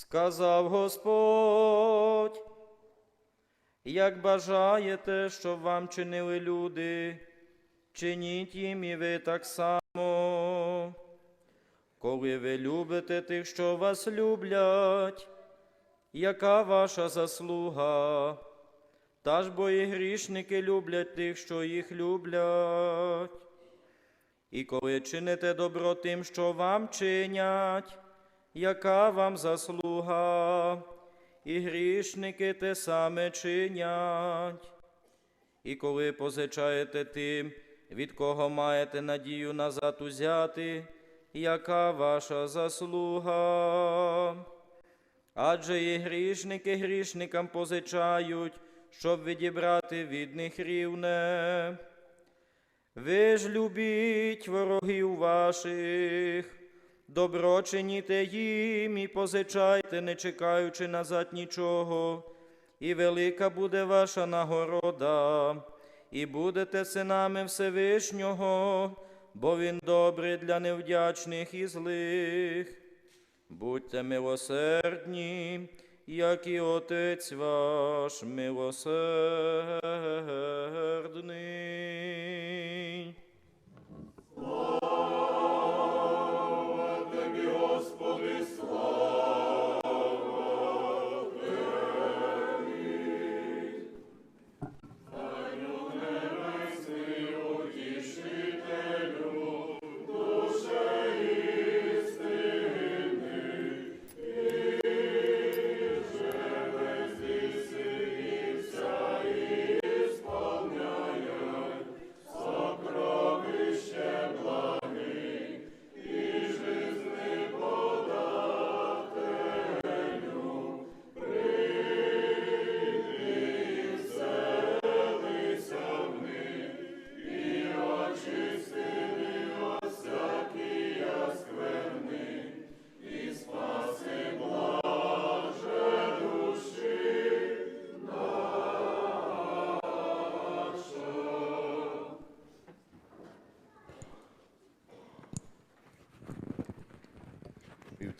Сказав Господь, як бажаєте, щоб вам чинили люди, чиніть їм і ви так само. Коли ви любите тих, що вас люблять, яка ваша заслуга? Та ж бо і грішники люблять тих, що їх люблять. І коли чините добро тим, що вам чинять, яка вам заслуга, і грішники те саме чинять. І коли позичаєте тим, від кого маєте надію назад узяти, яка ваша заслуга? Адже і грішники грішникам позичають, щоб відібрати від них рівне. Ви ж любіть ворогів ваших, добро чиніте їм і позичайте, не чекаючи назад нічого, і велика буде ваша нагорода, і будете синами Всевишнього, бо Він добрий для невдячних і злих. Будьте милосердні, як і Отець ваш милосердний.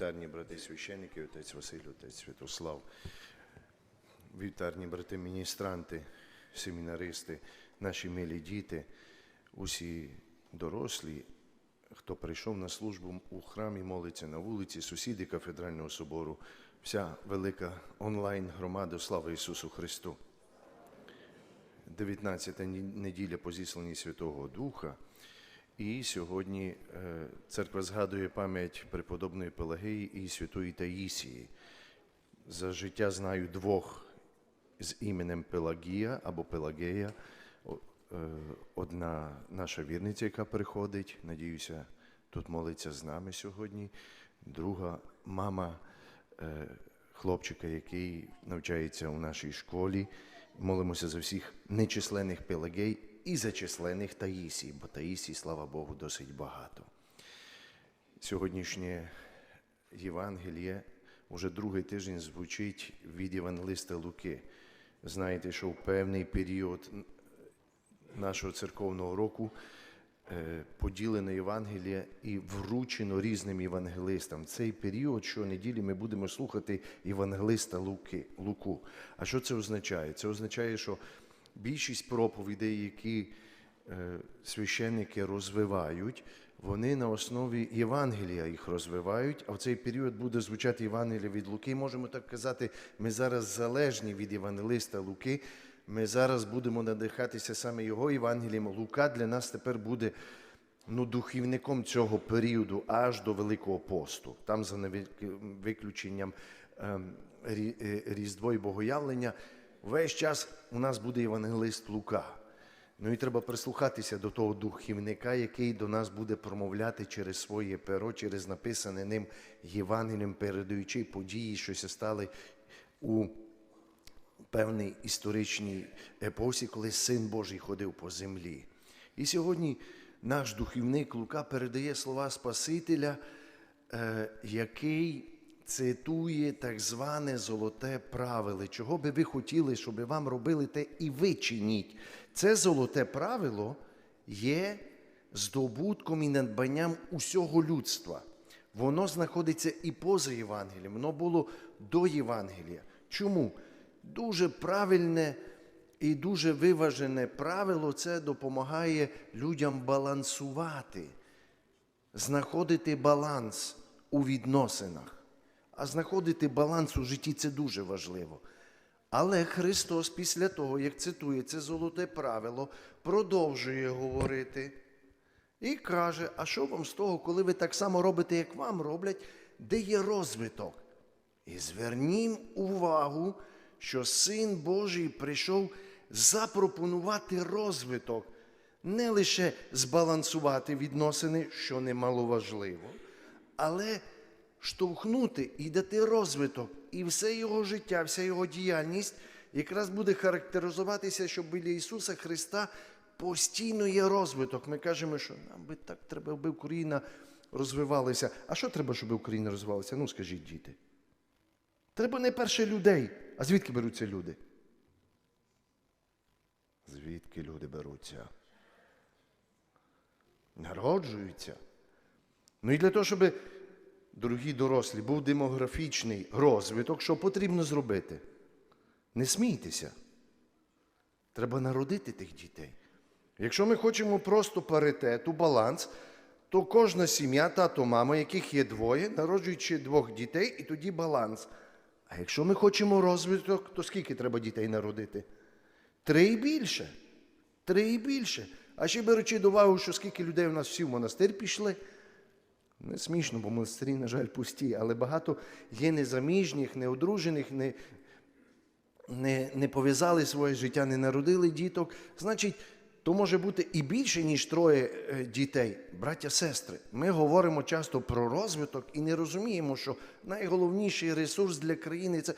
Вівтарні брати священники, отець Василь, отець Святослав, вівтарні брати міністранти, семінаристи, наші милі діти, усі дорослі, хто прийшов на службу у храмі, молиться на вулиці, сусіди кафедрального собору, вся велика онлайн громада, слава Ісусу Христу. 19-та неділя по зісланні Святого Духа. І сьогодні е, церква згадує пам'ять преподобної Пелагеї і святої Таїсії. За життя знаю двох з іменем Пелагія або Пелагея. Е, Одна наша вірниця, яка приходить, надіюся, тут молиться з нами сьогодні. Друга мама е, хлопчика, який навчається у нашій школі. Молимося за всіх нечисленних Пелагей і за численних Таїсій, бо Таїсій, слава Богу, досить багато. Сьогоднішнє Євангеліє уже другий тиждень звучить від Євангелиста Луки. Знаєте, що в певний період нашого церковного року е, поділено Євангеліє і вручено різним євангелистам. Цей період щонеділі ми будемо слухати євангелиста Луки, Луку. А що це означає? Це означає, що більшість проповідей, які е, священники розвивають, вони на основі Євангелія їх розвивають, а в цей період буде звучати Євангелія від Луки. Можемо так казати, ми зараз залежні від Євангелиста Луки. Ми зараз будемо надихатися саме його Євангелієм. Лука для нас тепер буде ну, духівником цього періоду аж до Великого посту. Там за виключенням ем, е, Різдво і Богоявлення, весь час у нас буде євангелист Лука. Ну і треба прислухатися до того духівника, який до нас буде промовляти через своє перо, через написане ним Євангелієм, передаючи події, що стали у певній історичній епосі, коли Син Божий ходив по землі. І сьогодні наш духівник Лука передає слова Спасителя, е, який цитує так зване золоте правило. Чого би ви хотіли, щоб вам робили те і ви чиніть. Це золоте правило є здобутком і надбанням усього людства. Воно знаходиться і поза Євангелієм, воно було до Євангелія. Чому? Дуже правильне і дуже виважене правило це допомагає людям балансувати, знаходити баланс у відносинах. А знаходити баланс у житті це дуже важливо. Але Христос після того, як цитує це золоте правило, продовжує говорити і каже: а що вам з того, коли ви так само робите, як вам роблять, де є розвиток? І звернім увагу, що Син Божий прийшов запропонувати розвиток, не лише збалансувати відносини, що немаловажливо, але штовхнути і дати розвиток. І все його життя, вся його діяльність якраз буде характеризуватися, що біля Ісуса Христа постійно є розвиток. Ми кажемо, що нам би так треба, аби Україна розвивалася. А що треба, щоб Україна розвивалася? Ну, скажіть, діти. Треба не перше людей. А звідки беруться люди? Звідки люди беруться? Народжуються. Ну і для того, щоб, дорогі дорослі, був демографічний розвиток, що потрібно зробити? Не смійтеся. Треба народити тих дітей. Якщо ми хочемо просто паритету, баланс, то кожна сім'я, тато, мама, яких є двоє, народжують ще двох дітей, і тоді баланс. А якщо ми хочемо розвиток, то скільки треба дітей народити? Три і більше. Три і більше. А ще беручи до уваги, що скільки людей у нас всі в монастир пішли. Не смішно, бо монастирі, на жаль, пусті, але багато є незаміжніх, неодружених, не, не, не пов'язали своє життя, не народили діток. Значить, то може бути і більше, ніж троє е, дітей. Браття, сестри, ми говоримо часто про розвиток і не розуміємо, що найголовніший ресурс для країни це.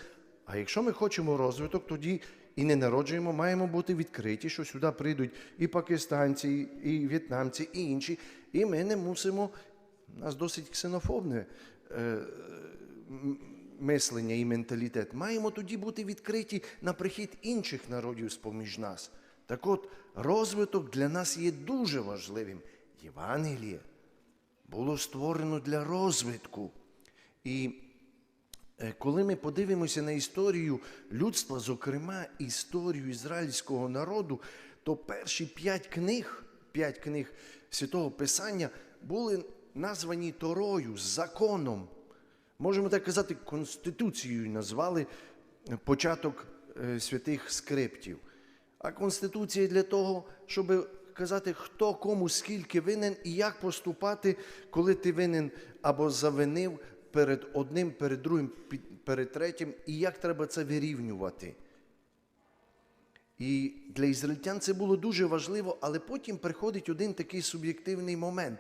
А якщо ми хочемо розвиток, тоді і не народжуємо, маємо бути відкриті, що сюди прийдуть і пакистанці, і в'єтнамці, і інші. І ми не мусимо. У нас досить ксенофобне е, мислення і менталітет. Маємо тоді бути відкриті на прихід інших народів з-поміж нас. Так от, розвиток для нас є дуже важливим. Євангеліє було створено для розвитку. І е, коли ми подивимося на історію людства, зокрема історію ізраїльського народу, то перші п'ять книг, п'ять книг Святого Писання були названі Торою, законом. Можемо так казати, конституцією назвали початок е, святих скриптів. А конституція для того, щоб казати, хто кому скільки винен і як поступати, коли ти винен або завинив перед одним, перед другим, перед третім, і як треба це вирівнювати. І для ізраїльтян це було дуже важливо, але потім приходить один такий суб'єктивний момент.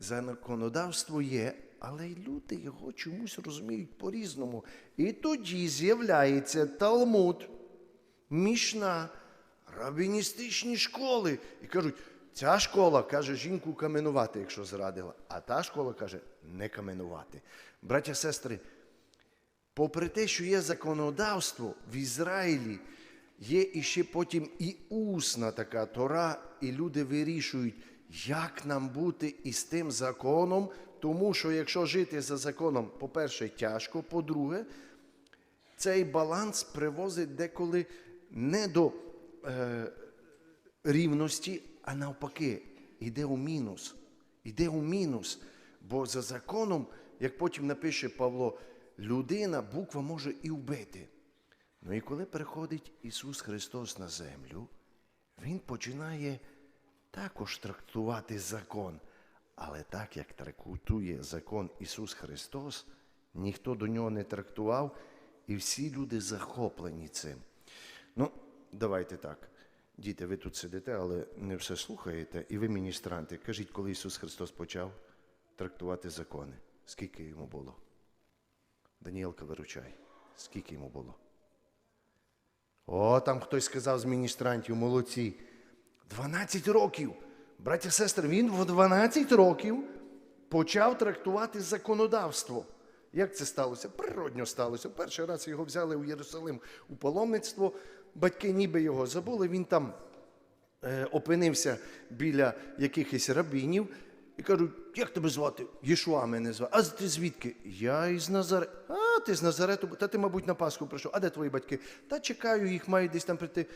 Законодавство є, але й люди його чомусь розуміють по-різному. І тоді з'являється Талмуд, Мішна, рабіністичні школи. І кажуть, ця школа каже жінку каменувати, якщо зрадила, а та школа каже не каменувати. Браття, сестри, попри те, що є законодавство в Ізраїлі, є іще потім і усна така Тора, і люди вирішують, як нам бути із тим законом, тому що якщо жити за законом, по-перше, тяжко, по-друге, цей баланс привозить деколи не до е, рівності, а навпаки, йде у мінус. Йде у мінус. Бо за законом, як потім напише Павло, людина, буква може і вбити. Ну і коли приходить Ісус Христос на землю, Він починає також трактувати закон. Але так як трактує закон Ісус Христос, ніхто до нього не трактував, і всі люди захоплені цим. Ну, давайте так. Діти, ви тут сидите, але не все слухаєте, і ви міністранти. Кажіть, коли Ісус Христос почав трактувати закони, скільки йому було? Даніелка, виручай, скільки йому було? О, там хтось сказав з міністрантів, молодці. 12 років. Браття сестри, він в 12 років почав трактувати законодавство. Як це сталося? Природньо сталося. Перший раз його взяли у Єрусалим у паломництво. Батьки ніби його забули. Він там е, опинився біля якихось рабінів. і кажуть, як тебе звати? Єшуа мене звати. А ти звідки? Я із Назарету. А, ти з Назарету, та ти, мабуть, на Пасху прийшов. А де твої батьки? Та чекаю, їх мають десь там прийти.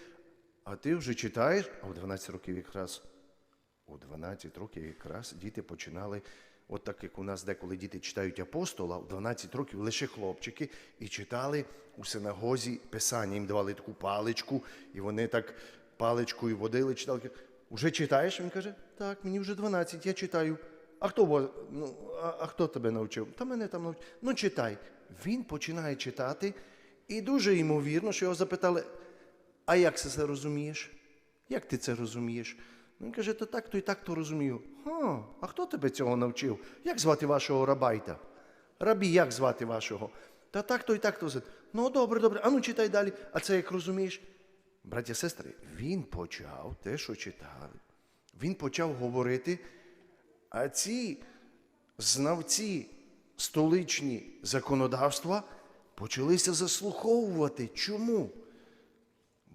А ти вже читаєш? А в 12 років якраз. У 12 років якраз діти починали, от так як у нас деколи діти читають апостола, у 12 років лише хлопчики і читали у синагозі писання. Їм давали таку паличку, і вони так паличкою водили, читали. Уже читаєш? Він каже, так, мені вже 12, я читаю. А хто, ну, а, а хто тебе навчив? Та мене там навчив. Ну, читай. Він починає читати, і дуже ймовірно, що його запитали, а як це все розумієш? Як ти це розумієш? Він каже, то так, то і так то розумію. Ха, а хто тебе цього навчив? Як звати вашого рабайта? Рабі, як звати вашого? Та так, то і так то. Ну, добре, добре. А ну читай далі. А це як розумієш? Браття сестри, він почав те, що читали. Він почав говорити, а ці знавці столичні законодавства почалися заслуховувати. Чому?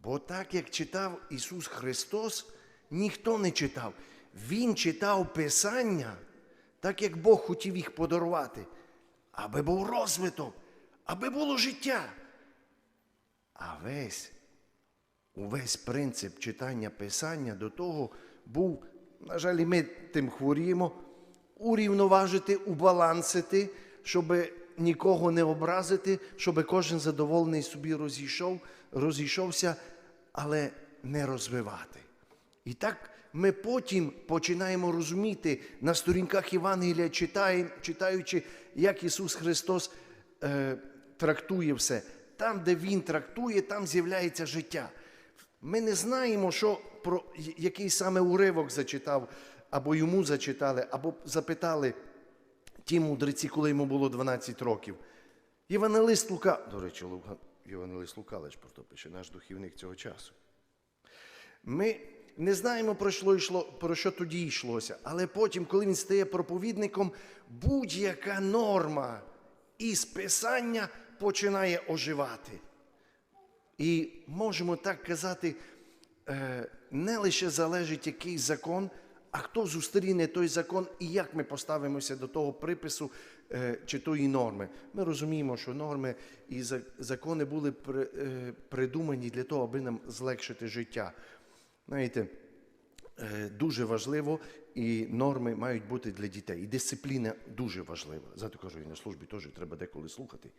Бо так як читав Ісус Христос, ніхто не читав. Він читав Писання, так як Бог хотів їх подарувати, аби був розвиток, аби було життя. А весь, увесь принцип читання Писання до того був, на жаль, і ми тим хворіємо, урівноважити, убалансити, щоб нікого не образити, щоб кожен задоволений собі розійшов, розійшовся, але не розвивати. І так ми потім починаємо розуміти на сторінках Євангелія, читаючи, як Ісус Христос е, трактує все. Там, де Він трактує, там з'являється життя. Ми не знаємо, що про який саме уривок зачитав, або йому зачитали, або запитали ті мудреці, коли йому було 12 років. Євангелист Лука, до речі, Лука, Євангелист Лука лиш про наш духівник цього часу. Ми не знаємо, про що, йшло, про що тоді йшлося, але потім, коли він стає проповідником, будь-яка норма із Писання починає оживати. І можемо так казати, е, не лише залежить який закон, а хто зустріне той закон і як ми поставимося до того припису чи тої норми. Ми розуміємо, що норми і закони були е, придумані для того, аби нам злегшити життя. Знаєте, е, дуже важливо, і норми мають бути для дітей. І дисципліна дуже важлива. Зато кажу, і на службі теж треба деколи слухати.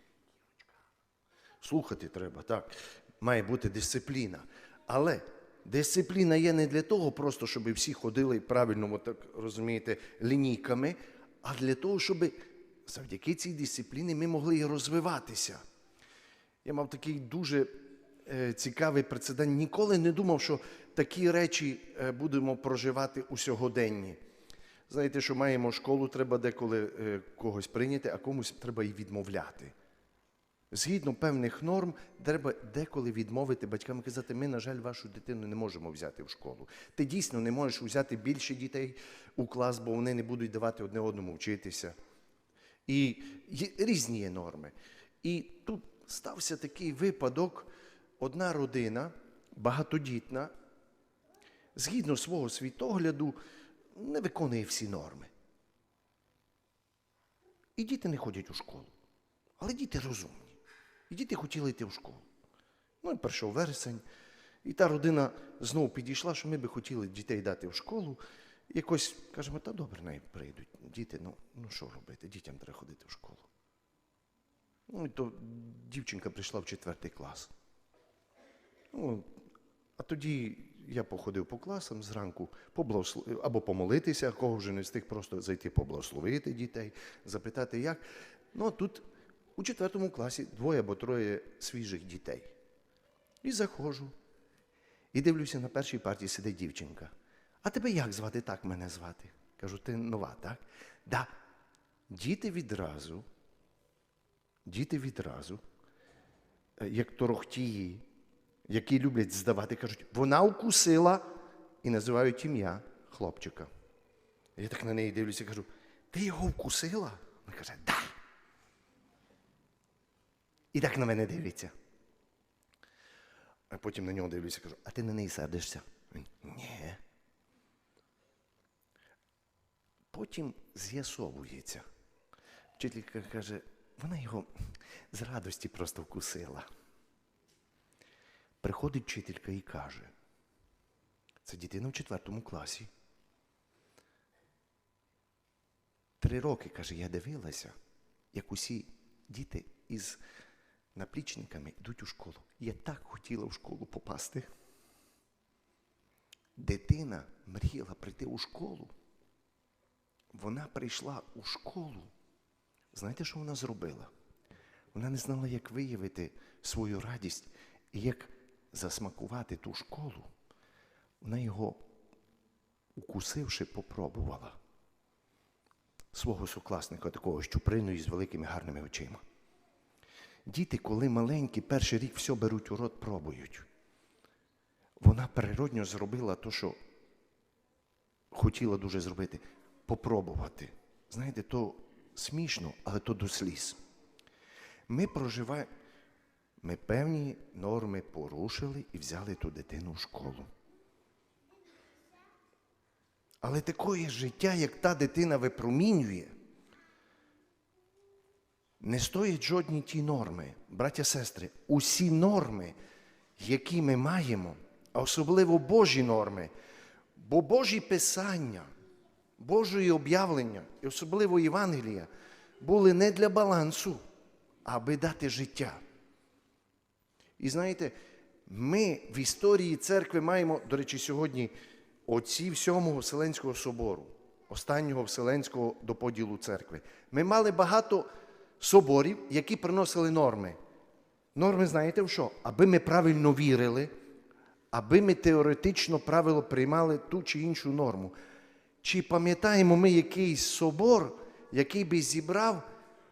Слухати треба, так. Має бути дисципліна. Але дисципліна є не для того, просто, щоб всі ходили правильно, так розумієте, лінійками, а для того, щоб завдяки цій дисципліні ми могли і розвиватися. Я мав такий дуже е, цікавий прецедент. Ніколи не думав, що такі речі е, будемо проживати у сьогоденні. Знаєте, що маємо школу, треба деколи е, когось прийняти, а комусь треба і відмовляти. Згідно певних норм, треба деколи відмовити батькам і казати, ми, на жаль, вашу дитину не можемо взяти в школу. Ти дійсно не можеш взяти більше дітей у клас, бо вони не будуть давати одне одному вчитися. І різні є норми. І тут стався такий випадок: одна родина, багатодітна, згідно свого світогляду, не виконує всі норми. І діти не ходять у школу. Але діти розумні. І діти хотіли йти в школу. Ну і прийшов вересень, і та родина знову підійшла, що ми би хотіли дітей дати в школу. Якось кажемо, та добре, най прийдуть. Діти, ну, ну що робити? Дітям треба ходити в школу. Ну, і то дівчинка прийшла в четвертий клас. Ну, а тоді я походив по класам зранку, поблагослов... або помолитися, кого вже не встиг просто зайти поблагословити дітей, запитати, як. Ну, а тут у четвертому класі двоє або троє свіжих дітей. І заходжу. І дивлюся, на першій партії сидить дівчинка. А тебе як звати? Так мене звати. Кажу, ти нова, так? Да. Діти відразу, діти відразу, е, як торохтії, які люблять здавати, кажуть, вона укусила і називають ім'я хлопчика. Я так на неї дивлюся і кажу, ти його вкусила? Вона каже, да. І так на мене дивиться. А потім на нього дивлюся і кажу, а ти на неї сердишся? Він, ні. Потім з'ясовується. Вчителька каже, вона його з радості просто вкусила. Приходить вчителька і каже, це дитина в четвертому класі. Три роки, каже, я дивилася, як усі діти із наплічниками йдуть у школу. Я так хотіла в школу попасти. Дитина мріяла прийти у школу. Вона прийшла у школу. Знаєте, що вона зробила? Вона не знала, як виявити свою радість і як засмакувати ту школу. Вона його, укусивши, попробувала. Свого сукласника, такого щуприну із великими гарними очима. Діти, коли маленькі, перший рік все беруть у рот, пробують. Вона природньо зробила те, що хотіла дуже зробити попробувати. Знаєте, то смішно, але то до сліз. Ми проживаємо, ми певні норми порушили і взяли ту дитину в школу. Але такое життя, як та дитина випромінює, не стоять жодні ті норми, браття сестри, усі норми, які ми маємо, а особливо Божі норми, бо Божі писання, Божої об'явлення, і особливо Євангелія, були не для балансу, аби дати життя. І знаєте, ми в історії церкви маємо, до речі, сьогодні отців Сьомого Вселенського собору, останнього Вселенського до поділу церкви. Ми мали багато соборів, які приносили норми. Норми, знаєте в що? Аби ми правильно вірили, аби ми теоретично правило приймали ту чи іншу норму. Чи пам'ятаємо ми якийсь собор, який би зібрав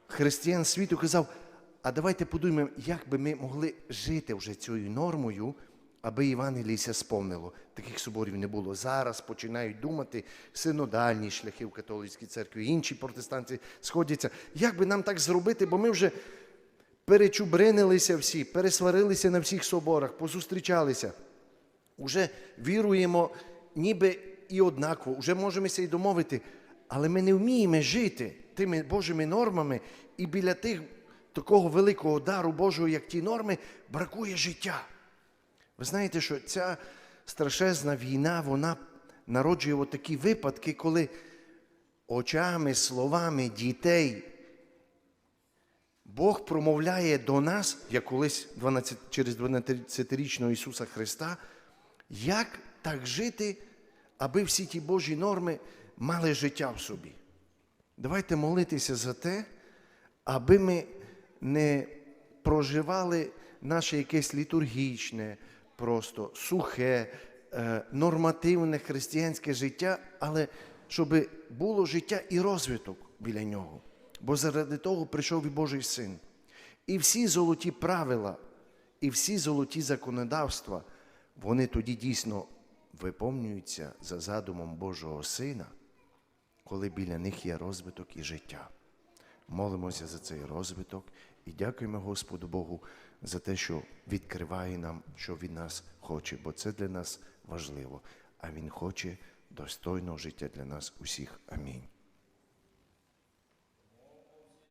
християн світу, казав, а давайте подумаємо, як би ми могли жити вже цією нормою, аби Євангеліся сповнило. Таких соборів не було. Зараз починають думати синодальні шляхи в католицькій церкві, інші протестанти сходяться. Як би нам так зробити, бо ми вже перечубринилися всі, пересварилися на всіх соборах, позустрічалися. Уже віруємо ніби і однаково, вже можемо ся й домовити, але ми не вміємо жити тими Божими нормами, і біля тих такого великого дару Божого, як ті норми, бракує життя. Ви знаєте, що ця страшезна війна, вона народжує такі випадки, коли очами, словами дітей Бог промовляє до нас, як колись 12, через 12-річного Ісуса Христа, як так жити, аби всі ті Божі норми мали життя в собі. Давайте молитися за те, аби ми не проживали наше якесь літургічне, просто сухе, е, нормативне християнське життя, але щоб було життя і розвиток біля нього. Бо заради того прийшов і Божий син. І всі золоті правила, і всі золоті законодавства, вони тоді дійсно виповнюються за задумом Божого Сина, коли біля них є розвиток і життя. Молимося за цей розвиток і дякуємо Господу Богу за те, що відкриває нам, що Він нас хоче, бо це для нас важливо. А Він хоче достойного життя для нас усіх. Амінь.